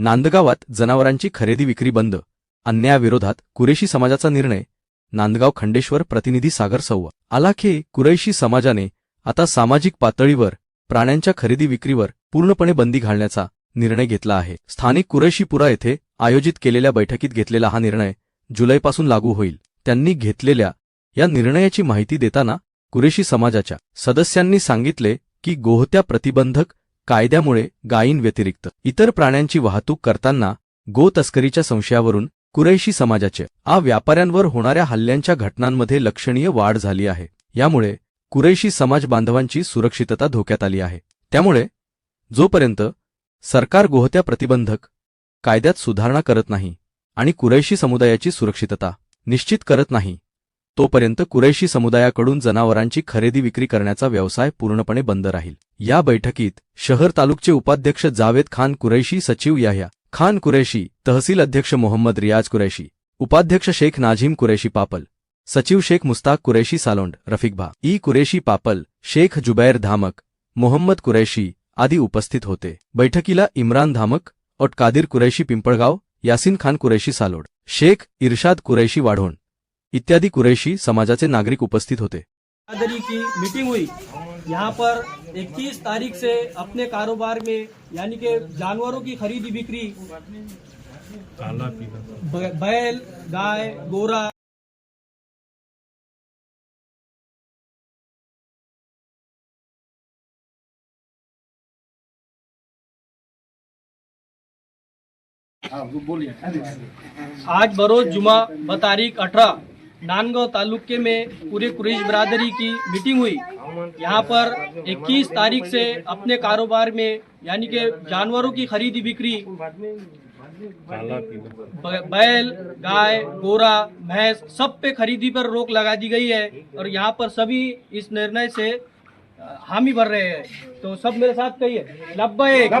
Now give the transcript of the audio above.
नांदगावात जनावरांची खरेदी विक्री बंद. अन्यायाविरोधात कुरेशी समाजाचा निर्णय. नांदगाव खंडेश्वर प्रतिनिधी सागर सव्वा. आलाखे कुरैशी समाजाने आता सामाजिक पातळीवर प्राण्यांच्या खरेदी विक्रीवर पूर्णपणे बंदी घालण्याचा निर्णय घेतला आहे. स्थानिक कुरैशीपुरा येथे आयोजित केलेल्या बैठकीत घेतलेला हा निर्णय जुलैपासून लागू होईल. त्यांनी घेतलेल्या या निर्णयाची माहिती देताना कुरेशी समाजाच्या सदस्यांनी सांगितले की गोहत्या प्रतिबंधक कायद्यामुळे गायींव्यतिरिक्त इतर प्राण्यांची वाहतूक करताना गो तस्करीच्या संशयावरून कुरैशी समाजाचे आ व्यापाऱ्यांवर होणाऱ्या हल्ल्यांच्या घटनांमध्ये लक्षणीय वाढ झाली आहे. यामुळे कुरैशी समाज बांधवांची सुरक्षितता धोक्यात आली आहे. त्यामुळे जोपर्यंत सरकार गोहत्या प्रतिबंधक कायद्यात सुधारणा करत नाही आणि कुरैशी समुदायाची सुरक्षितता निश्चित करत नाही तोपर्यंत कुरैशी समुदायाकडून जनावरांची खरेदी विक्री करण्याचा व्यवसाय पूर्णपणे बंद राहील. या बैठकीत शहर तालुकचे उपाध्यक्ष जावेद खान कुरैशी सचिव याह्या खान कुरैशी तहसील अध्यक्ष मोहम्मद रियाज कुरैशी उपाध्यक्ष शेख नाझीम कुरैशी पापल सचिव शेख मुस्ताक कुरैशी सालोंड रफिकभा ई कुरेशी पापल शेख जुबैर धामक मोहम्मद कुरैशी आदी उपस्थित होते. बैठकीला इम्रान धामक और कादिर कुरैशी पिंपळगाव यासिन खान कुरैशी सालोड शेख इर्शाद कुरैशी वाढोण इत्यादी कुरैशी समाजाचे नागरिक उपस्थित होते. की मीटिंग हुई। यहाँ पर 21 तारीख से अपने कारोबार में यानी कि जानवरों की खरीदी बिक्री बैल गाय गोरा आज बरोज जुमा ब तारीख अठारह। नानगांव तालुके में पूरे कुरेश बरादरी की मीटिंग हुई। यहाँ पर 21 तारीख से अपने कारोबार में, यानी के जानवरों की खरीदी बिक्री बैल, गाय गोरा भैंस, सब पे खरीदी पर रोक लगा दी गई है और यहाँ पर सभी इस निर्णय से हामी भर रहे हैं। तो सब मेरे साथ कही कहिए लब्बैक